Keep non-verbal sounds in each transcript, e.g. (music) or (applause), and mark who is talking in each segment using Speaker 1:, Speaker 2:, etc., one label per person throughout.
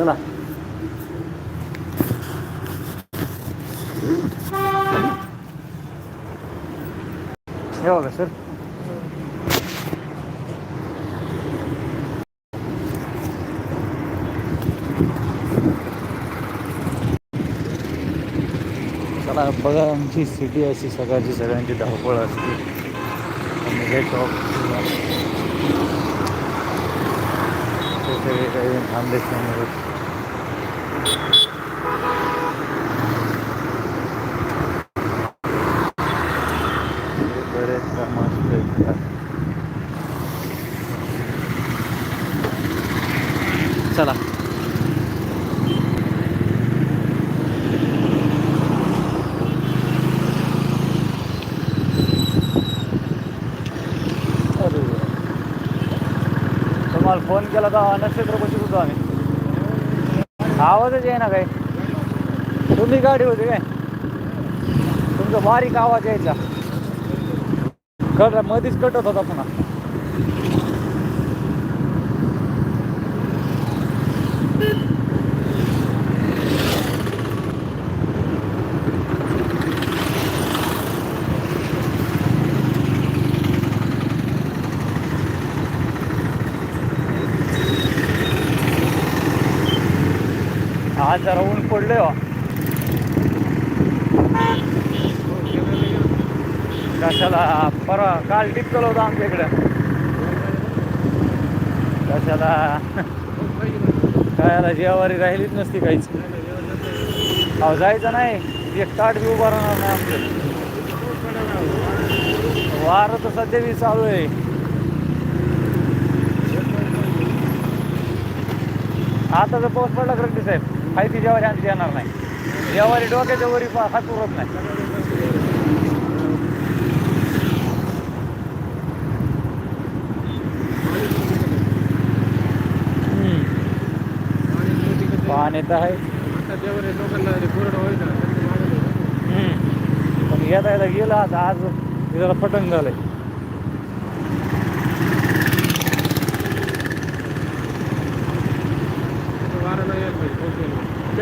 Speaker 1: चला. हे बघा सर चला बघा आमची सिटी अशी सकाळची सगळ्यांची धावपळ असते. आणि हे सगळे काही थांबलेच नाही. चला। तुम्हाला फ़ोन केला तर नक्षत्रपती होतो आम्ही. आवाजच आहे ना काय तुम्ही गाडी होती काय? तुमचा बारीक आवाज यायचा. कट मध्येच कटत होता पुन्हा. आज जरा ऊन पडले हो. कशाला? पर काल टिपकल होतं आमच्या इकडं. कशाला? काय जेवारी राहिलीच नसती काहीच. अहो जायचं नाही. एक ताट बी उभा राहणार नाही आमचं. वारं तर सध्या बी चालू आहे. आता जर पाऊस पडला तर साहेब? खायची जेवारी आमची येणार नाही. जेवारी डोक्याच्या वरी हात उरत नाही. हम्म. पाणी तर आहे. पण येता येता गेलं आता आज जरा पटंग झालंय.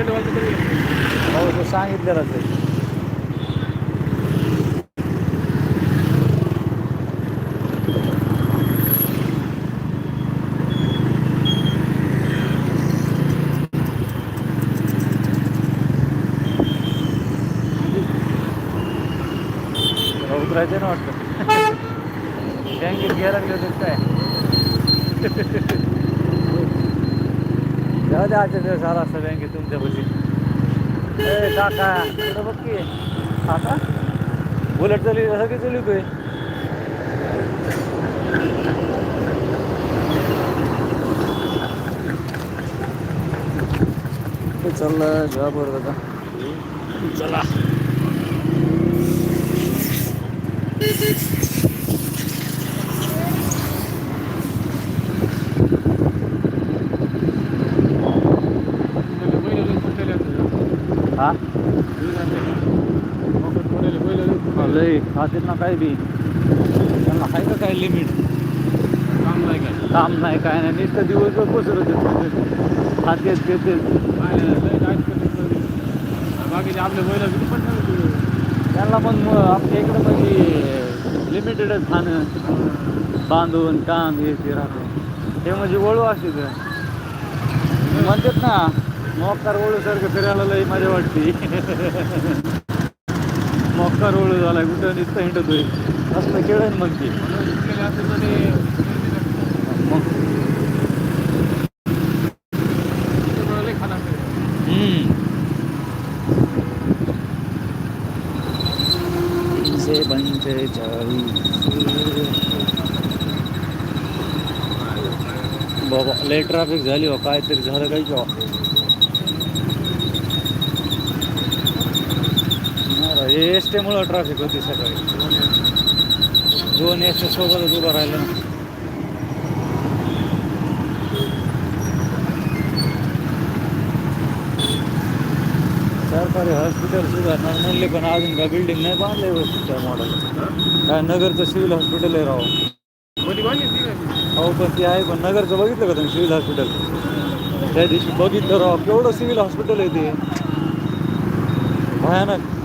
Speaker 1: हो तो सांगितलेलंच आहे उतरायचं ना वाटतं. (laughs) बँकेत घ्यायला लागले काय? (laughs) जाऊ द्या आजच्या दिवस असता बँकेत तुमच्यापाशी. ए काका कुठं बघ की? काका? बुलेट चालू सगळी चालू तोय चाललं जॉबवर आता चला हा खातेत ना काय बी त्यांना आहे का काय लिमिट काम नाही काय? नाही नुसतं दिवसभर पसरत खातेच घेतेच
Speaker 2: बाकीचे आपले बैल पण
Speaker 1: त्यांना पण आपल्या इकडं म्हणजे लिमिटेडच खाणं. बांधून काम हे ते राहतं. ते म्हणजे वळू असते ते. म्हणतात ना मोकार वळू सारखं फिरायला लई मजा वाटते. (laughs) मोकार रोळ झालाय कुठं नुसतं हिंडतोय असलं खेळण मग ते. मग. बाबा लय ट्रॅफिक झाली हो काहीतरी झालं काही किंवा हे एस टीमुळं ट्रॅफिक होती सकाळी दोन एस टी सोबतच उभं राहिलं. सरकारी हॉस्पिटल सुधारणार म्हणले पण अजून काय बिल्डिंग नाही बांधले व्यवस्थित त्या मॉडेल काय नगरचं सिव्हिल हॉस्पिटल आहे राव. हो पण ते आहे पण नगरचं बघितलं का तुम्ही सिव्हिल हॉस्पिटल त्या दिवशी बघितलं राव केवढं सिव्हिल हॉस्पिटल आहे ते. भयानक.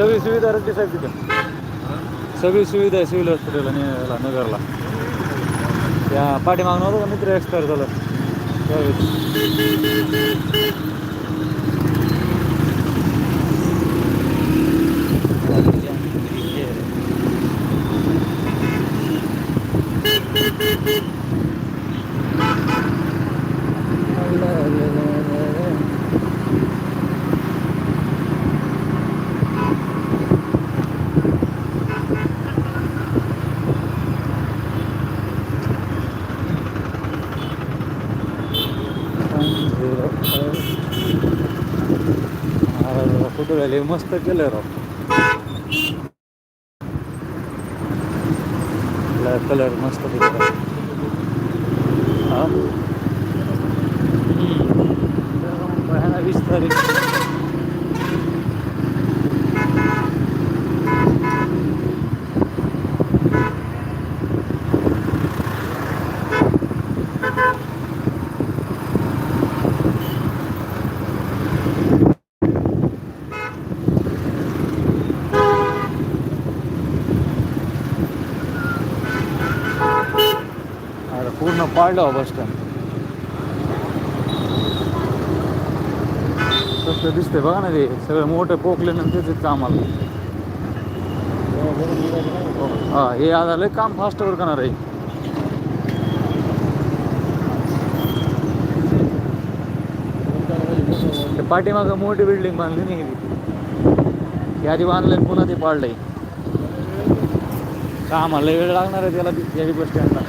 Speaker 1: सगळी सुविधा रद्दी साहेब तिथं. सगळी सुविधा आहे सिव्हिल हॉस्पिटल आणि याला नगरला. त्या पाठीमागणं होतं का मित्र एक्सपायर झालं. त्यावेळेस. फोटो घ्यायला मस्त केलं राव कलर मस्त केलं हा भयानक विस्तार आहे. हो अरे बस स्टँड. कसं दिसतंय बघा ना ते सगळं मोठं पोकल्यानंतर नंतर कामाला. हा हे आज आलं काम फास्ट वर करणार आहे. ते पाठीमागं मोठी बिल्डिंग बांधली नाही ती आधी बांधलंय पुन्हा ते पाडलंय कामाला वेळ लागणार आहे त्याला बस स्टँडला.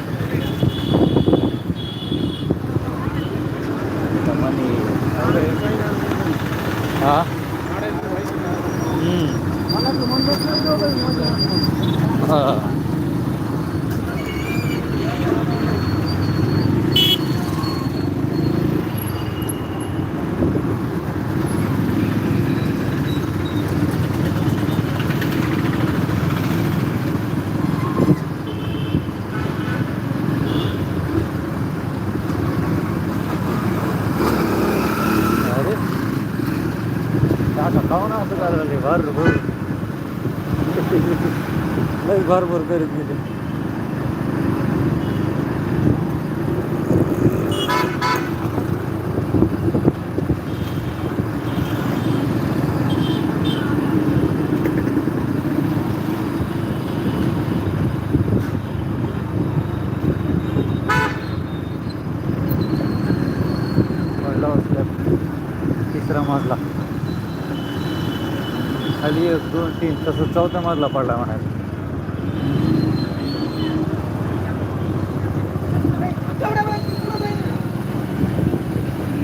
Speaker 1: हा खाऊ भर भर लई भर भर करीत गेले पडला तिसरा मजला खाली एक दोन तीन तसं चौथा मजला पडला म्हणायचं.